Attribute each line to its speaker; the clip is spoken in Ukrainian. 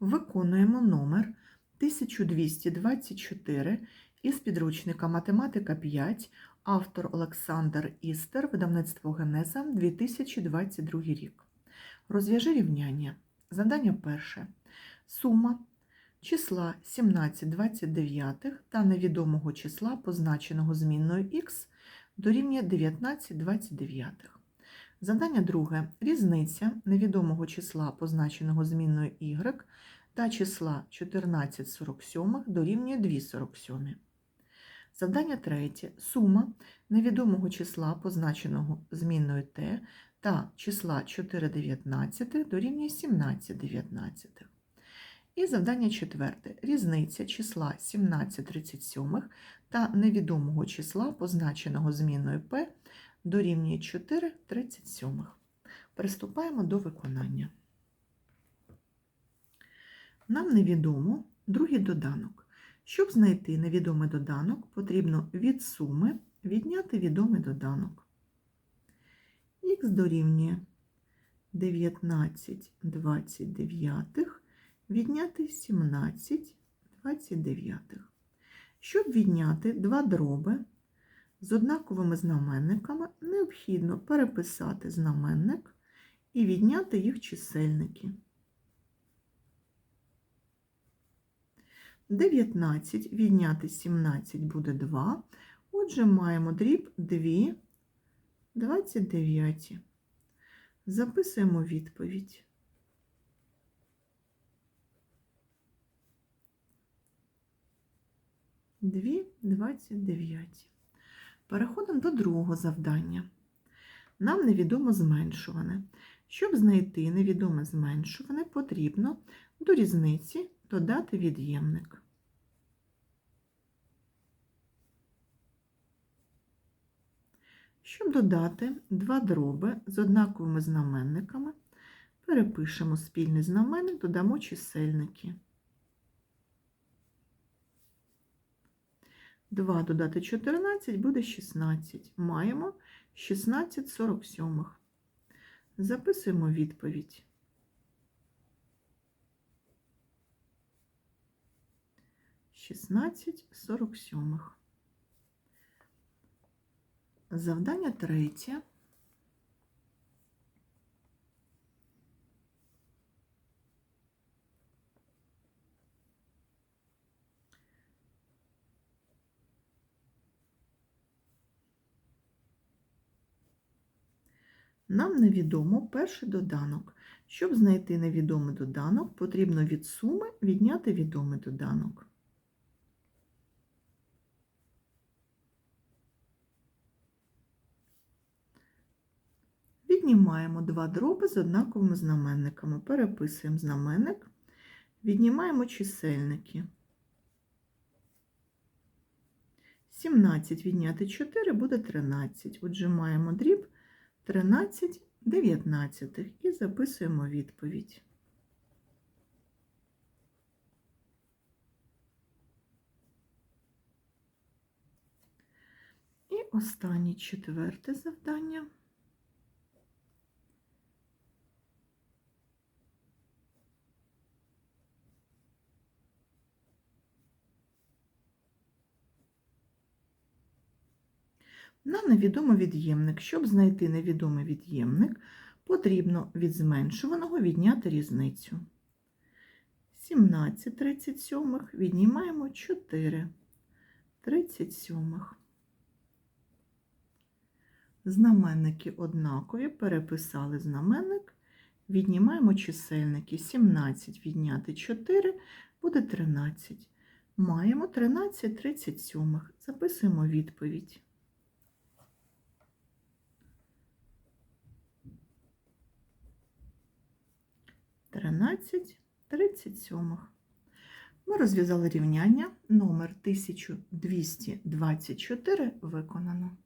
Speaker 1: Виконуємо номер 1224 із підручника Математика 5, автор Олександр Істер, видавництво Генеза, 2022 рік. Розв'яжи рівняння. Завдання перше. Сума числа 17 29 та невідомого числа, позначеного змінною х, дорівнює 19 29. Завдання друге. Різниця невідомого числа, позначеного змінною y, та числа 1447 дорівнює 247. Завдання третє. Сума невідомого числа, позначеного змінною t, та числа 419 дорівнює 1719. І завдання четверте. Різниця числа 1737 та невідомого числа, позначеного зміною p, дорівнює 4 37. Приступаємо до виконання. Нам невідомо другий доданок. Щоб знайти невідомий доданок, потрібно від суми відняти відомий доданок. Х дорівнює 19 29 відняти 17 29. Щоб відняти два дроби з однаковими знаменниками, необхідно переписати знаменник і відняти їх чисельники. 19 відняти 17 буде 2. Отже, маємо дріб 2 29. Записуємо відповідь. Дві 29. Переходимо до другого завдання. Нам невідомо зменшуване. Щоб знайти невідоме зменшуване, потрібно до різниці додати від'ємник. Щоб додати два дроби з однаковими знаменниками, перепишемо спільний знаменник, додамо чисельники. 2 додати 14 буде 16. Маємо 16 47. Записуємо відповідь. Шістнадцять сорок сьомих. Завдання третє. Нам невідомо перший доданок. Щоб знайти невідомий доданок, потрібно від суми відняти відомий доданок. Віднімаємо два дроби з однаковими знаменниками. Переписуємо знаменник, віднімаємо чисельники. 17 відняти 4 буде 13. Отже, маємо дріб 13 дев'ятнадцятих і записуємо відповідь. І останнє четверте завдання. Нам невідомо від'ємник. Щоб знайти невідомий від'ємник, потрібно від зменшуваного відняти різницю. 17 37 віднімаємо 4 37. Знаменники однакові, переписали знаменник, віднімаємо чисельники. 17 відняти 4 буде 13. Маємо 13 37. Записуємо відповідь. Тринадцять тридцять сьомих. Ми розв'язали рівняння номер 1224 виконано.